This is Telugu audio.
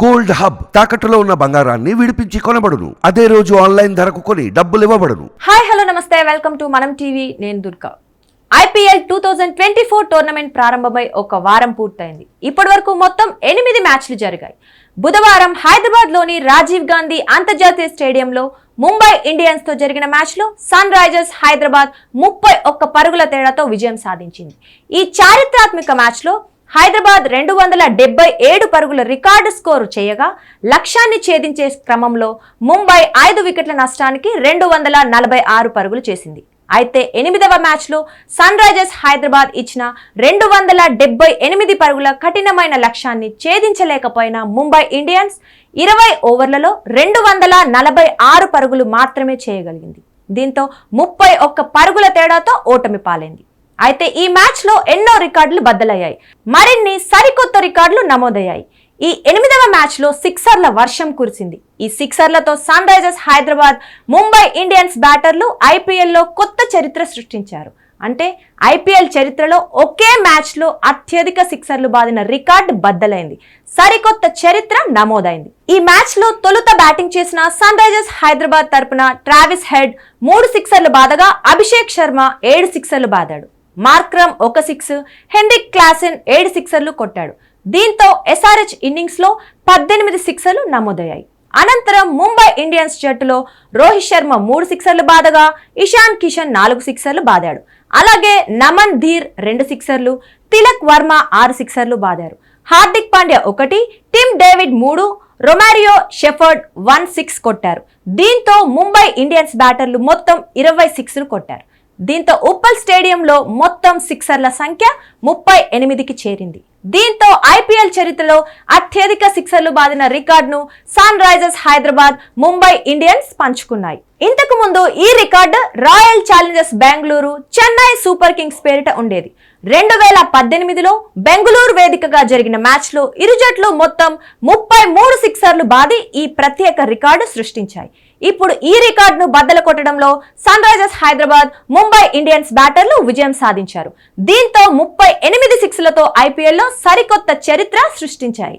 గోల్డ్ హబ్ తాకట్టులో ఉన్న బంగారాన్ని విడిపించి కొనబడును. అదే రోజు ఆన్లైన్ ధరకు కొని డబ్బులు ఇవ్వబడును. హాయ్ హలో నమస్తే. Welcome to Manam TV. నేను Durga. IPL two thousand twenty four tournament ప్రారంభమై ఒక వారం పూర్తయింది. ఇప్పటి వరకు మొత్తం ఎనిమిది మ్యాచ్లు జరిగాయి. బుధవారం హైదరాబాద్లోని రాజీవ్ గాంధీ అంతర్జాతీయ స్టేడియంలో ముంబై ఇండియన్స్తో జరిగిన మ్యాచ్లో సన్ రైజర్స్ హైదరాబాద్ ముప్పై ఒక్క పరుగుల తేడాతో విజయం సాధించింది. ఈ చారిత్రాత్మక మ్యాచ్లో హైదరాబాద్ రెండు వందల డెబ్బై ఏడు పరుగుల రికార్డు స్కోరు చేయగా లక్ష్యాన్ని ఛేదించే క్రమంలో ముంబై ఐదు వికెట్ల నష్టానికి రెండు వందల నలభై ఆరు పరుగులు చేసింది. అయితే ఎనిమిదవ మ్యాచ్లో సన్ రైజర్స్ హైదరాబాద్ ఇచ్చిన రెండు వందల డెబ్బై ఎనిమిది పరుగుల కఠినమైన లక్ష్యాన్ని ఛేదించలేకపోయిన ముంబై ఇండియన్స్ ఇరవై ఓవర్లలో రెండు వందల నలభై ఆరు పరుగులు మాత్రమే చేయగలిగింది. దీంతో ముప్పై ఒక్క పరుగుల తేడాతో ఓటమి పాలైంది. అయితే ఈ మ్యాచ్లో ఎన్నో రికార్డులు బద్దలయ్యాయి. మరిన్ని సరికొత్త రికార్డులు నమోదయ్యాయి. ఈ ఎనిమిదవ మ్యాచ్లో సిక్సర్ల వర్షం కురిసింది. ఈ సిక్సర్లతో Sunrisers Hyderabad Mumbai Indians బ్యాటర్లు ఐపీఎల్లో కొత్త చరిత్ర సృష్టించారు. అంటే ఐపీఎల్ చరిత్రలో ఒకే మ్యాచ్లో అత్యధిక సిక్సర్లు బాదిన రికార్డు బద్దలైంది. సరికొత్త చరిత్ర నమోదైంది. ఈ మ్యాచ్లో తొలుత బ్యాటింగ్ చేసిన సన్ రైజర్స్ హైదరాబాద్ తరపున ట్రావిస్ హెడ్ మూడు సిక్సర్లు బాదగా అభిషేక్ శర్మ ఏడు సిక్సర్లు బాదాడు. మార్క్రమ్ ఒక సిక్స్ హెన్రిక్ క్లాసెన్ ఏడు సిక్సర్లు కొట్టాడు. దీంతో ఎస్ఆర్హెచ్ ఇన్నింగ్స్లో పద్దెనిమిది సిక్సర్లు నమోదయ్యాయి. అనంతరం ముంబై ఇండియన్స్ జట్టులో రోహిత్ శర్మ మూడు సిక్సర్లు బాదగా ఇషాన్ కిషన్ నాలుగు సిక్సర్లు బాదాడు. అలాగే నమన్ ధీర్ రెండు సిక్సర్లు తిలక్ వర్మ ఆరు సిక్సర్లు బాదారు. హార్దిక్ పాండ్యా ఒకటి టిమ్ డేవిడ్ మూడు రొమారియో షెఫర్డ్ వన్ సిక్స్ కొట్టారు. దీంతో ముంబై ఇండియన్స్ బ్యాటర్లు మొత్తం ఇరవై సిక్స్లు కొట్టారు. దీంతో ఉప్పల్ స్టేడియంలో మొత్తం సిక్సర్ల సంఖ్య ముప్పై ఎనిమిదికి చేరింది. దీంతో ఐపీఎల్ చరిత్రలో అత్యధిక సిక్సర్లు బాదిన రికార్డును Sunrisers Hyderabad Mumbai Indians పంచుకున్నాయి. ఇంతకు ముందు ఈ record Royal Challengers Bengaluru Chennai Super Kings పేరిట ఉండేది. రెండు వేల పద్దెనిమిదిలో బెంగళూరు వేదికగా జరిగిన మ్యాచ్లో ఇరు జట్లు మొత్తం ముప్పై మూడు సిక్సర్లు బాది ఈ ప్రత్యేక రికార్డు సృష్టించాయి. ఇప్పుడు ఈ రికార్డును బద్దలు కొట్టడంలో Sunrisers Hyderabad Mumbai Indians బ్యాటర్లు విజయం సాధించారు. దీంతో ముప్పై ఎనిమిది సిక్స్లతో ఐపీఎల్లో సరికొత్త చరిత్ర సృష్టించాయి.